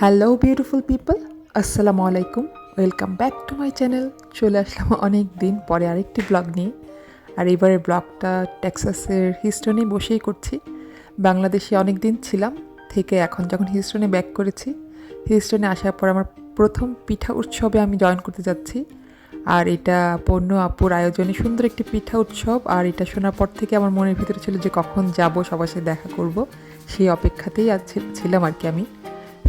Hello beautiful people আসসালামু আলাইকুম welcome back to my channel চলে আসলাম অনেক দিন পরে আরেকটি ব্লগ নিয়ে। আর এবারের ব্লগটা টেক্সাসের হিস্টনে বসেই করছি। বাংলাদেশে অনেক দিন ছিলাম, থেকে এখন যখন হিস্টনে ব্যাক করেছি হিস্টনে আসার পর আমার প্রথম পিঠা উৎসবে আমি জয়েন করতে যাচ্ছি। আর এটা পণ্য আপুর আয়োজনে সুন্দর একটি পিঠা উৎসব। আর এটা শোনার পর থেকে আমার মনের ভিতরে ছিল যে কখন যাব, সবার সাথে দেখা করব। সেই অপেক্ষাতেই ছিলাম আর কি আমি।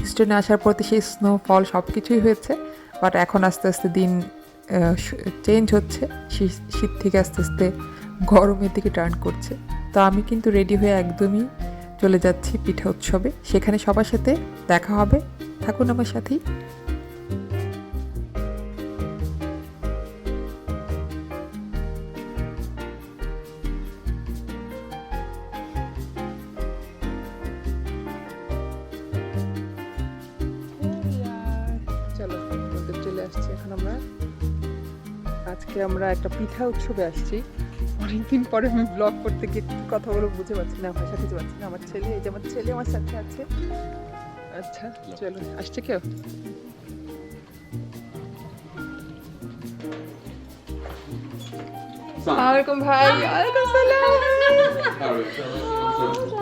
হিস্টনে আসার পর সেই স্নোফল সব কিছুই হয়েছে বাট এখন আস্তে আস্তে দিন চেঞ্জ হচ্ছে। শীত থেকে আস্তে আস্তে গরমের দিকে টার্ন করছে। তো আমি কিন্তু রেডি হয়ে একদমই চলে যাচ্ছি পিঠা উৎসবে। সেখানে সবার সাথে দেখা হবে। থাকুন আমার সাথেই। আসছি এখন আমরা। আজকে আমরা একটা পিঠা উৎসবে আসছি। অনেকদিন পরে আমি ব্লগ করতে গিয়ে কি কথা বলে বুঝে পাচ্ছি না ভাষা খুঁজে পাচ্ছি না আমার ছেলে এই যে আমার ছেলে আমার সাথে আছে। আচ্ছা চলো আসছে কেউ? ওয়ালাইকুম ভাই। ওয়ালাইকুম সালাম।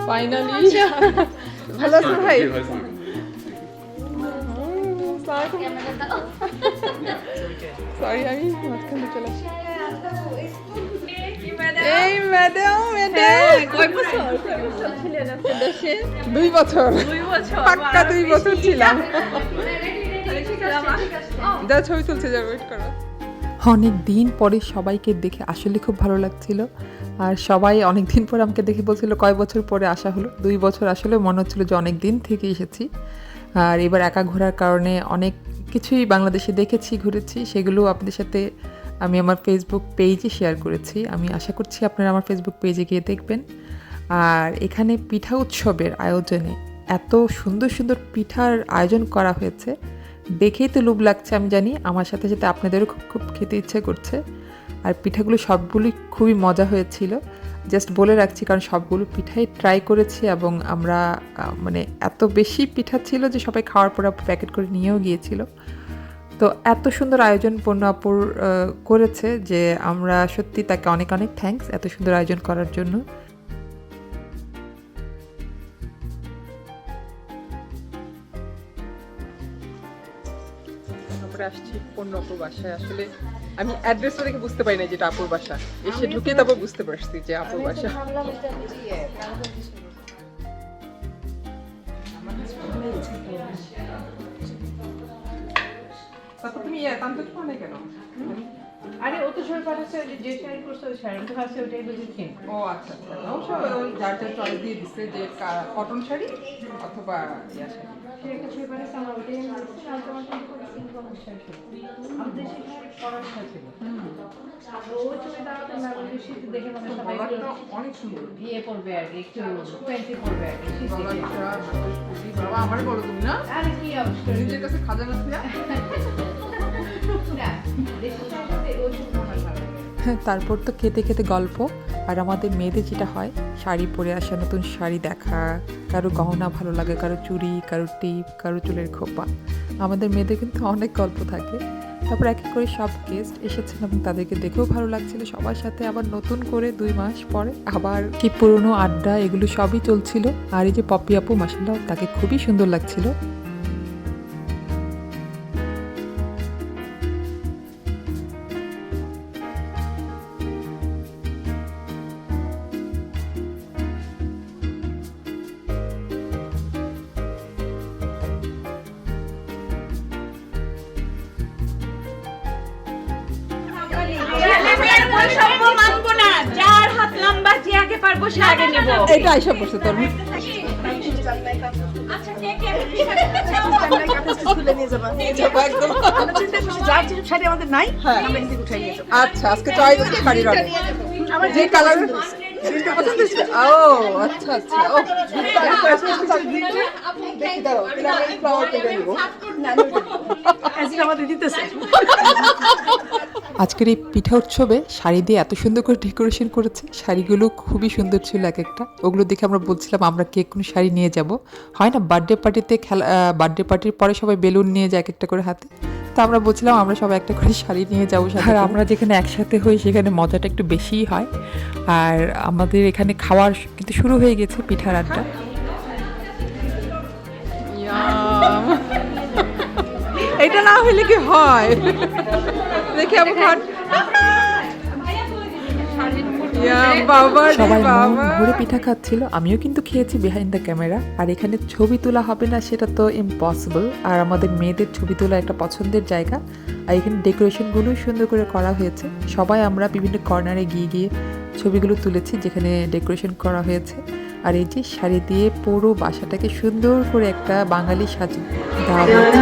ফাইনালি ভালো ভাই? সরি আমি মাঝখানে চলে আসি এই ম্যাডাম ম্যাডাম। দুই বছর। পাক্কা দুই বছর ছিলাম। যা ছবি তুলছে যা ওয়েট করো। অনেক দিন পরে সবাইকে দেখে আসলে খুব ভালো লাগছিল। আর সবাই অনেক দিন পরে আমাকে দেখে বলছিল কয় বছর পরে আসা হলো? দুই বছর আসলে মনে হচ্ছিল যে অনেক দিন থেকে এসেছি। আর এবার একা ঘোরার কারণে অনেক কিছুই বাংলাদেশে দেখেছি, ঘুরেছি সেগুলো আপনাদের সাথে আমি আমার ফেসবুক পেজে শেয়ার করেছি। আমি আশা করছি আপনারা আমার ফেসবুক পেজে গিয়ে দেখবেন। আর এখানে পিঠা উৎসবের আয়োজনে এত সুন্দর সুন্দর পিঠার আয়োজন করা হয়েছে। দেখেই তো লোভ লাগছে, আমি জানি। আমার সাথে সাথে আপনাদেরও খুব খুব খেতে ইচ্ছে করছে। আর পিঠাগুলো সবগুলোই খুবই মজা হয়েছিল। জাস্ট বলে রাখছি, কারণ সবগুলো পিঠাই ট্রাই করেছি এবং আমরা মানে এত বেশি পিঠা ছিল যে সবাই খাওয়ার পর প্যাকেট করে নিয়েও গিয়েছিল। তো এত সুন্দর আয়োজন পণ্য আপুর করেছে যে আমরা সত্যি তাকে অনেক অনেক থ্যাঙ্কস এত সুন্দর আয়োজন করার জন্য। আমরা আসছি পণ্য আপুর বাসায়। আসলে আমি অ্যাড্রেসটা দেখে বুঝতে পারি না যেটা আপুর বাসা। এসে ঢুকে তারপর বুঝতে পারছি যে আপুর বাসা। তারপর তুমি তান্ত্রিক মানে কেন? আরে ও তো সবাই পাঠাচ্ছে যে ওই শাড়ি আমি তো ভাবছি ওটাই বুঝেছি ও আচ্ছা আচ্ছা অবশ্য ওই যার যার চয়েস দিয়ে দিচ্ছে যে কটন শাড়ি অথবা ইয়া শাড়ি। পাঠাচ্ছে আমার ওটাই কোনো আমাদের সেখানে ছিল। ও দাঁড়াতে না বলে শীত দেখে মানে সবাই অনেক সুন্দর। পরবে আর কি একটু ফ্যান্সি আর কি শীত বাবা বলো তুমি না? আরে কি অবস্থা। নিজের কাছে খাজানা ছিল? তারপর তো খেতে খেতে গল্প। আর আমাদের মেয়েদের যেটা হয়, শাড়ি পরে আসা নতুন শাড়ি দেখা, কারও গহনা ভালো লাগে, কারও চুড়ি, কারও টিপ, কারও চুলের খোপা। আমাদের মেয়েদের কিন্তু অনেক গল্প থাকে। তারপর এক এক করে সব গেস্ট এসেছেন এবং তাদেরকে দেখেও ভালো লাগছিল। সবার সাথে আবার নতুন করে দুই মাস পরে আবার কি পুরনো আড্ডা, এগুলো সবই চলছিল। আর এই যে পপি আপু মাসাল্লাহ তাকে খুবই সুন্দর লাগছিল। বৈষম্য মানবো না যার হাত লম্বা যে আগে পারব সে আগে নেব। এটা আইসা পড়ছে তোর। আচ্ছা আচ্ছা আজকে চয়েস শাড়ির অনেক যে কালার ও আচ্ছা আচ্ছা। ও দেখি দাঁড়াও আমি ফ্লাওয়ার নিবো। আমাদের দিতেছে। আজকের এই পিঠা উৎসবে শাড়ি দিয়ে এত সুন্দর করে ডেকোরেশন করেছে শাড়িগুলো খুবই সুন্দর ছিল এক একটা ওগুলো দেখে আমরা বলছিলাম আমরা কে কোনো শাড়ি নিয়ে যাব? হয় না বার্থডে পার্টিতে খেলা বার্থডে পার্টির পরে সবাই বেলুন নিয়ে যায় এক একটা করে হাতে। তো আমরা বলছিলাম আমরা সবাই একটা করে শাড়ি নিয়ে যাব আর আমরা যেখানে একসাথে হই সেখানে মজাটা একটু বেশিই হয়। আর আমাদের এখানে খাওয়ার কিন্তু শুরু হয়ে গেছে পিঠার আড্ডা। না হলে কি হয়? দেখে আমার ঘর সবাই মন পিঠা খাচ্ছিল। আমিও কিন্তু খেয়েছি বিহাইন্ড দ্য ক্যামেরা আর এখানে ছবি তোলা হবে না সেটা তো ইম্পসিবল আর আমাদের মেয়েদের ছবি তোলা একটা পছন্দের জায়গা। আর এখানে ডেকোরেশনগুলো সুন্দর করে করা হয়েছে। সবাই আমরা বিভিন্ন কর্নারে গিয়ে গিয়ে ছবিগুলো তুলেছি যেখানে ডেকোরেশন করা হয়েছে। আর এই যে শাড়ি দিয়ে পুরো বাসাটাকে সুন্দর করে একটা বাঙালি সাজ দেওয়া হয়েছে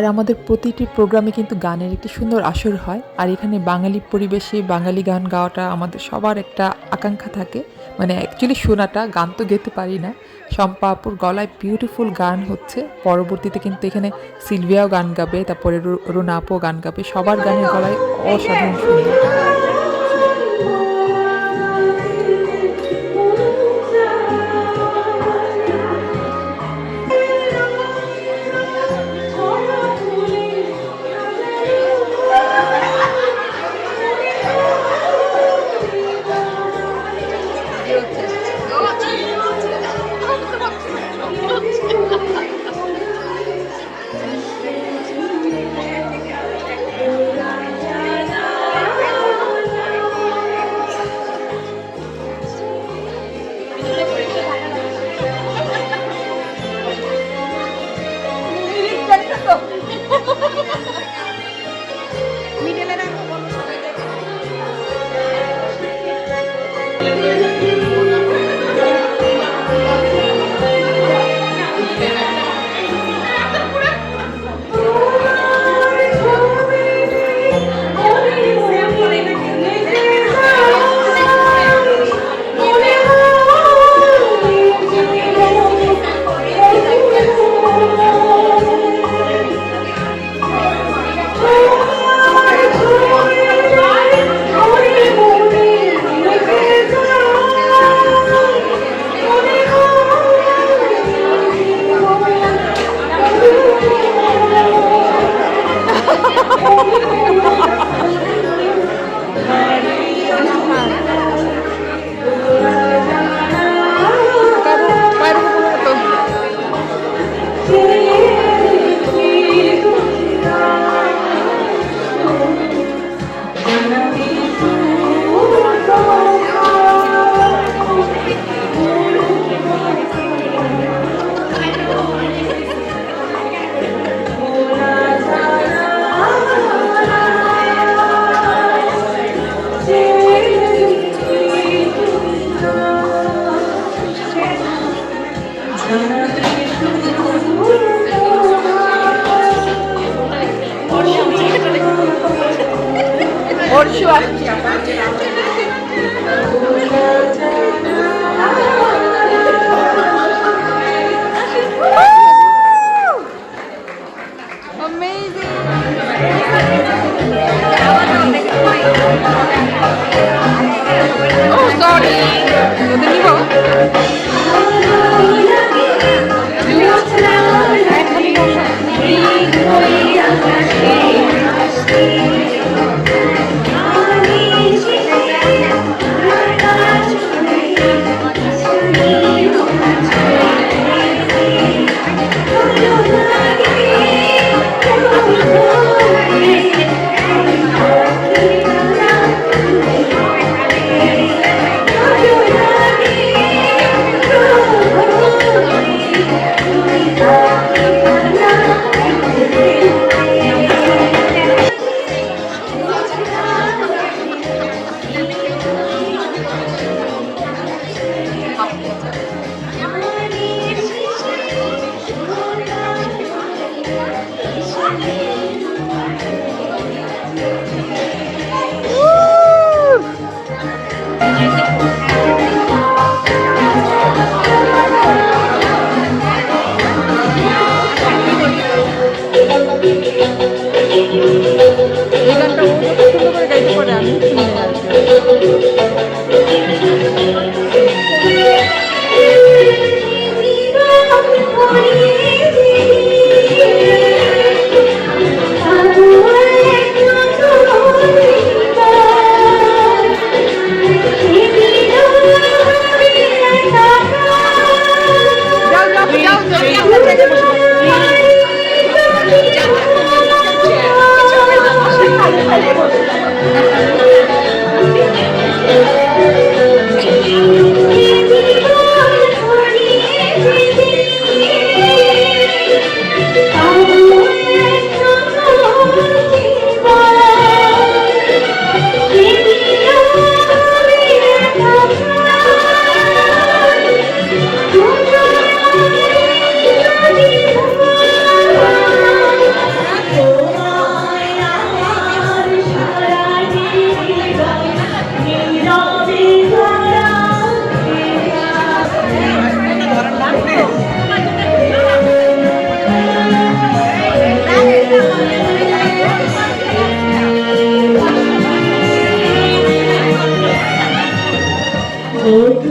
আর আমাদের প্রতিটি প্রোগ্রামে কিন্তু গানের একটি সুন্দর আসর হয়। আর এখানে বাঙালি পরিবেশে বাঙালি গান গাওয়াটা আমাদের সবার একটা আকাঙ্ক্ষা থাকে। মানে অ্যাকচুয়ালি শোনাটা, গান তো গেতে পারি না। শম্পা আপুর গলায় বিউটিফুল গান হচ্ছে। পরবর্তীতে কিন্তু এখানে সিলভিয়াও গান গাবে, তারপরে রুনা গান গাবে। সবার গানের গলায় অসাধারণ সুন্দর 없어. Oh,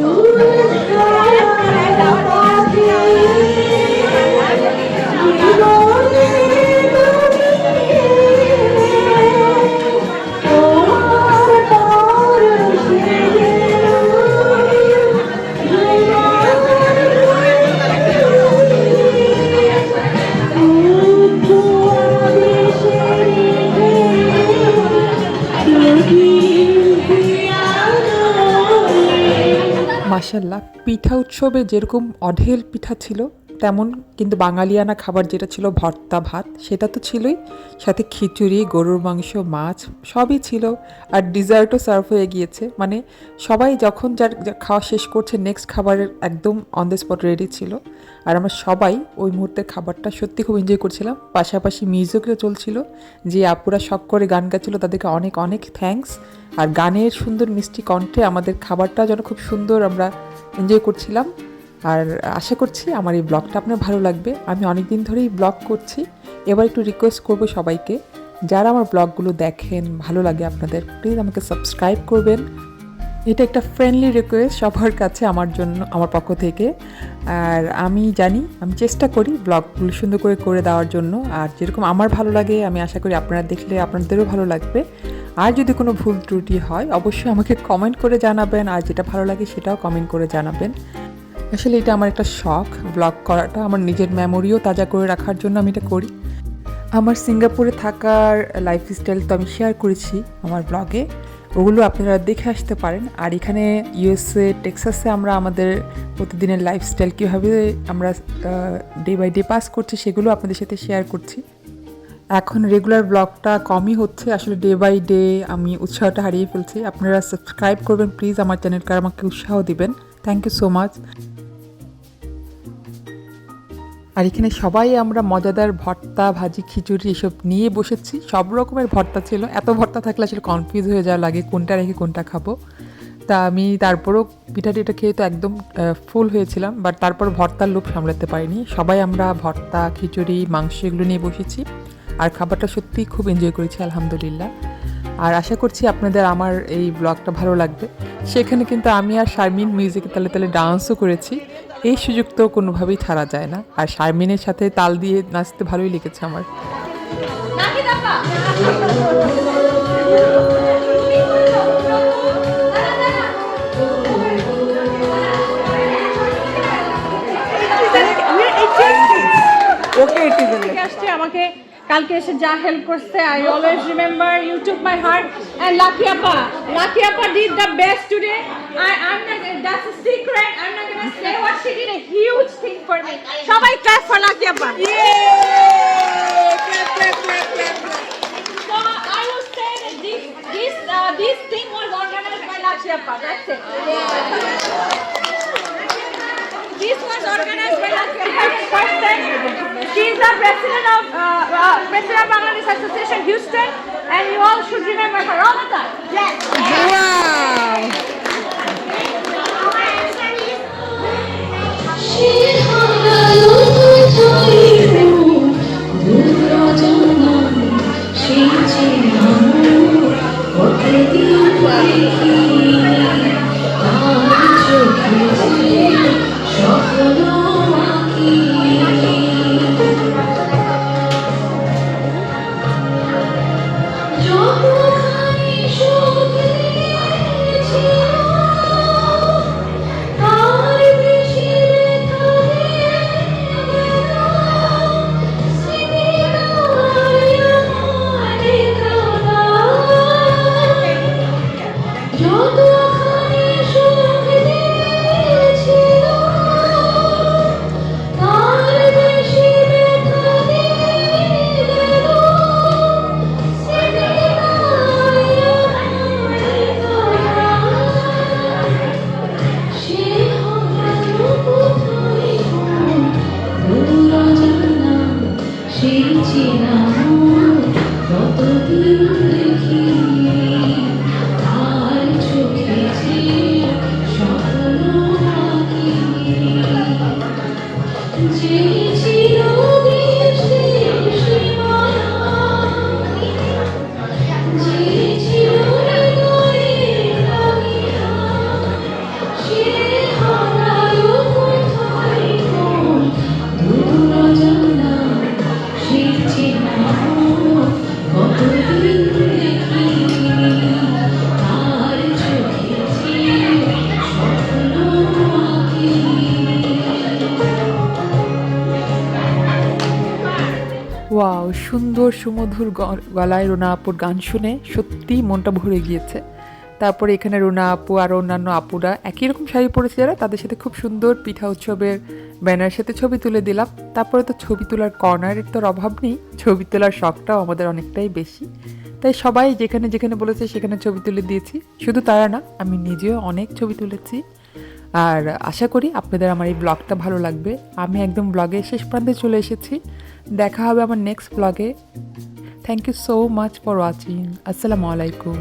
মাসাল্লাহ পিঠা উৎসবে যেরকম অঢেল পিঠা ছিল তেমন, কিন্তু বাঙালিয়ানা খাবার যেটা ছিল ভর্তা ভাত, সেটা তো ছিলই। সাথে খিচুড়ি, গরুর মাংস, মাছ, সবই ছিল। আর ডিজার্টও সার্ভ হয়ে গিয়েছে। মানে সবাই যখন যার খাওয়া শেষ করছে নেক্সট খাবারের একদম অন দ্য স্পট রেডি ছিল। আর আমরা সবাই ওই মুহূর্তের খাবারটা সত্যি খুব এনজয় করছিলাম। পাশাপাশি মিউজিকও চলছিল, যে আপুরা শখ করে গান গাচ্ছিল, তাদেরকে অনেক অনেক থ্যাঙ্কস আর গানের সুন্দর মিষ্টি কণ্ঠে আমাদের খাবারটা যেন খুব সুন্দর আমরা এনজয় করছিলাম। আর আশা করছি আমার এই ব্লগটা আপনার ভালো লাগবে। আমি অনেক দিন ধরেই ব্লগ করছি। এবার একটু রিকোয়েস্ট করব সবাইকে, যারা আমার ব্লগগুলো দেখেন, ভালো লাগে আপনাদের প্লিজ আমাকে সাবস্ক্রাইব করবেন। এটা একটা ফ্রেন্ডলি রিকোয়েস্ট সবার কাছে আমার জন্য, আমার পক্ষ থেকে। আর আমি জানি, আমি চেষ্টা করি ব্লগগুলো সুন্দর করে করে দেওয়ার জন্য। আর যেরকম আমার ভালো লাগে, আমি আশা করি আপনারা দেখলে আপনাদেরও ভালো লাগবে। আর যদি কোনো ভুল ত্রুটি হয়, অবশ্যই আমাকে কমেন্ট করে জানাবেন। আর যেটা ভালো লাগে সেটাও কমেন্ট করে জানাবেন। আসলে এটা আমার একটা শখ ব্লগ করাটা, আমার নিজের মেমোরিও তাজা করে রাখার জন্য আমি এটা করি। আমার সিঙ্গাপুরে থাকার লাইফস্টাইল তো আমি শেয়ার করেছি আমার ব্লগে ওগুলো আপনারা দেখে আসতে পারেন। আর এখানে ইউএসএ টেক্সাসে আমরা আমাদের প্রতিদিনের লাইফস্টাইল কীভাবে আমরা ডে বাই ডে পাস করছি সেগুলো আপনাদের সাথে শেয়ার করছি। এখন রেগুলার ব্লগটা কমই হচ্ছে। আসলে ডে বাই ডে আমি উৎসাহটা হারিয়ে ফেলছি। আপনারা সাবস্ক্রাইব করবেন প্লিজ আমার চ্যানেলকে আমাকে উৎসাহ দিবেন। থ্যাংক ইউ সো মাচ আর এখানে সবাই আমরা মজাদার ভর্তা, ভাজি, খিচুড়ি এসব নিয়ে বসেছি। সব রকমের ভর্তা ছিল। এত ভর্তা থাকলে আসলে কনফিউজ হয়ে যাওয়া লাগে, কোনটা রেখে কোনটা খাব। তা আমি তারপরও পিঠা টিটা খেয়ে তো একদম ফুল হয়েছিলাম বাট তারপর ভর্তার লোভ সামলাতে পারিনি। সবাই আমরা ভর্তা, খিচুড়ি, মাংস এগুলো নিয়ে বসেছি। আর খাবারটা সত্যিই খুব এনজয় করেছি, আলহামদুলিল্লাহ। আর আশা করছি আপনাদের আমার এই ব্লগটা ভালো লাগবে। সেখানে কিন্তু আমি আর শারমিন মিউজিকে তালে তালে ডান্সও করেছি। এই সুযোগ তো কোনোভাবেই ছাড়া যায় না আর শারমিনের সাথে তাল দিয়ে নাচতে ভালোই লেগেছে আমার ওকে এটি দিলে আমাকে কালকে এসে যা হেল্প করছে I always remember you took my heart and Lucky আপা লাকি আপা did the best today I I am not that's a secret I am not gonna say what she did a huge thing for me সবাই clap for Lucky আপা So I will say that this this uh, this thing was organized by Lakshya Appa. That's it. This was organized by Lakshya Appa. Uh, Bangladesh Association Houston, and you all should remember her all the time. Yes. সুন্দর সুমধুর গলায় রোনা আপুর গান শুনে সত্যিই মনটা ভরে গিয়েছে। তারপরে এখানে রোনা আপু আর অন্যান্য আপুরা একই রকম শাড়ি পরেছে যারা, তাদের সাথে খুব সুন্দর পিঠা উৎসবের ব্যানার সাথে ছবি তুলে দিলাম। তারপরে তো ছবি তোলার কর্নারের তোর অভাব নেই, ছবি তোলার শখটাও আমাদের অনেকটাই বেশি। তাই সবাই যেখানে যেখানে বলেছে সেখানে ছবি তুলে দিয়েছি। শুধু তারা না, আমি নিজেও অনেক ছবি তুলেছি। আর আশা করি আপনাদের আমার এই ব্লগটা ভালো লাগবে। আমি একদম ব্লগের শেষ প্রান্তে চলে এসেছি। দেখা হবে আমার নেক্সট ব্লগে thank you so much for watching আসসালামু আলাইকুম।